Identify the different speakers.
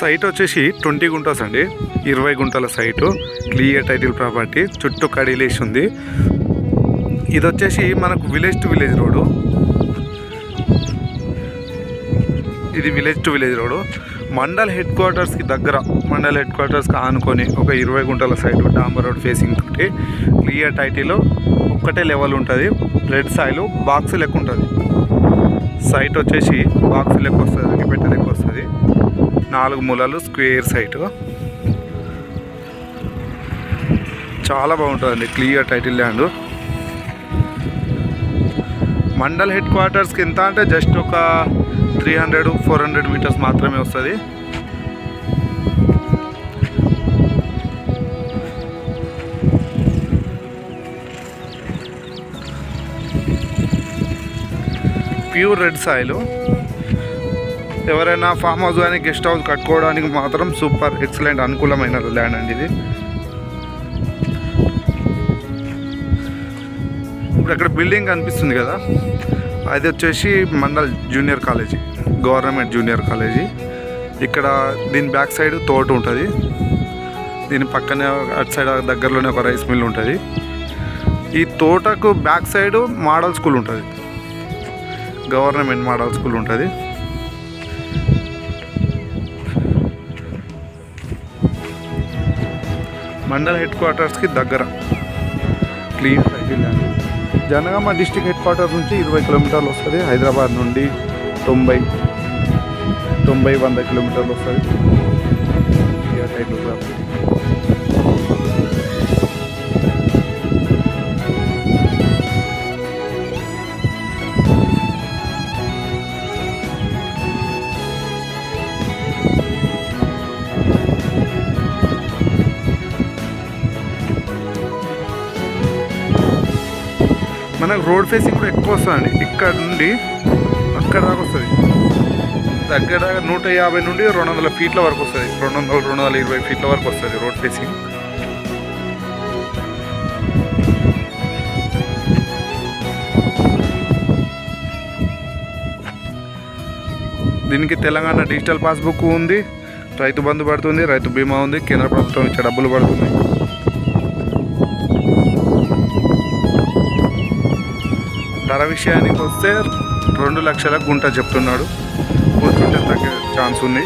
Speaker 1: Site వచ్చేసి twenty guntas అండి. ఇరవై గుంటల సైటు. Clear title property. చుట్టూ కడిలేసి ఉంది. ఇది వచ్చేసి మనకు విలేజ్ టు విలేజ్ రోడ్డు. ఇది village to village road. Mandal head క్వార్టర్స్కి దగ్గర మండల్ హెడ్ క్వార్టర్స్కి ఆనుకొని ఒక ఇరవై గుంటల సైట్ డాంబర్ రోడ్ ఫేసింగ్ తోటి క్లియర్ టైటిల్ ఒక్కటే లెవెల్ ఉంటుంది. రెడ్ సాయిలు బాక్స్ లెక్క ఉంటుంది. సైట్ వచ్చేసి బాక్స్ లెక్క వస్తుంది అగ్గిపెట్ట లెక్క వస్తుంది. నాలుగు మూలలు స్క్వేర్ సైట్. చాలా బాగుంటుందండి clear title land. Mandal head క్వార్టర్స్కి ఎంత అంటే జస్ట్ ఒక three hundred four hundred meters మాత్రమే వస్తుంది. Pure red soil. ఎవరైనా ఫామ్ హౌస్ కానీ గెస్ట్ హౌస్ కట్టుకోవడానికి మాత్రం సూపర్ ఎక్సలెంట్ అనుకూలమైన ల్యాండ్ అండి ఇది. ఇప్పుడు అక్కడ బిల్డింగ్ కనిపిస్తుంది కదా అది వచ్చేసి mandal junior college government junior college. ఇక్కడ దీని బ్యాక్ సైడ్ తోట ఉంటుంది దీని పక్కనే అటు సైడ్ దగ్గరలోనే ఒక రైస్ మిల్ ఉంటుంది. ఈ తోటకు బ్యాక్ సైడ్ మోడల్ స్కూల్ ఉంటుంది గవర్నమెంట్ మోడల్ స్కూల్ ఉంటుంది. మండల్ హెడ్ క్వార్టర్స్కి దగ్గర. Clean title land Jangaon district head quarters నుంచి ఇరవై కిలోమీటర్లు వస్తుంది. హైదరాబాద్ నుండి తొంభై తొంభై వంద కిలోమీటర్లు వస్తుంది. టైటిల్ మనకు రోడ్ ఫేసింగ్ కూడా ఎక్కువ వస్తుందండి. ఇక్కడ నుండి అక్కడ దాకా వస్తుంది. దగ్గర నూట యాభై నుండి రెండు వందల ఫీట్ల వరకు వస్తుంది. రెండు వందల రెండు వందల ఇరవై ఫీట్ల వరకు వస్తుంది రోడ్ ఫేసింగ్. దీనికి తెలంగాణ డిజిటల్ పాస్బుక్ ఉంది. రైతు బంధు పడుతుంది రైతు బీమా ఉంది కేంద్ర ప్రభుత్వం ఇచ్చే డబ్బులు పడుతుంది ధర విషయానికి వస్తే రెండు లక్షల గుంట చెప్తున్నాడు. కూర్చుంటే తగ్గే ఛాన్స్ ఉంది.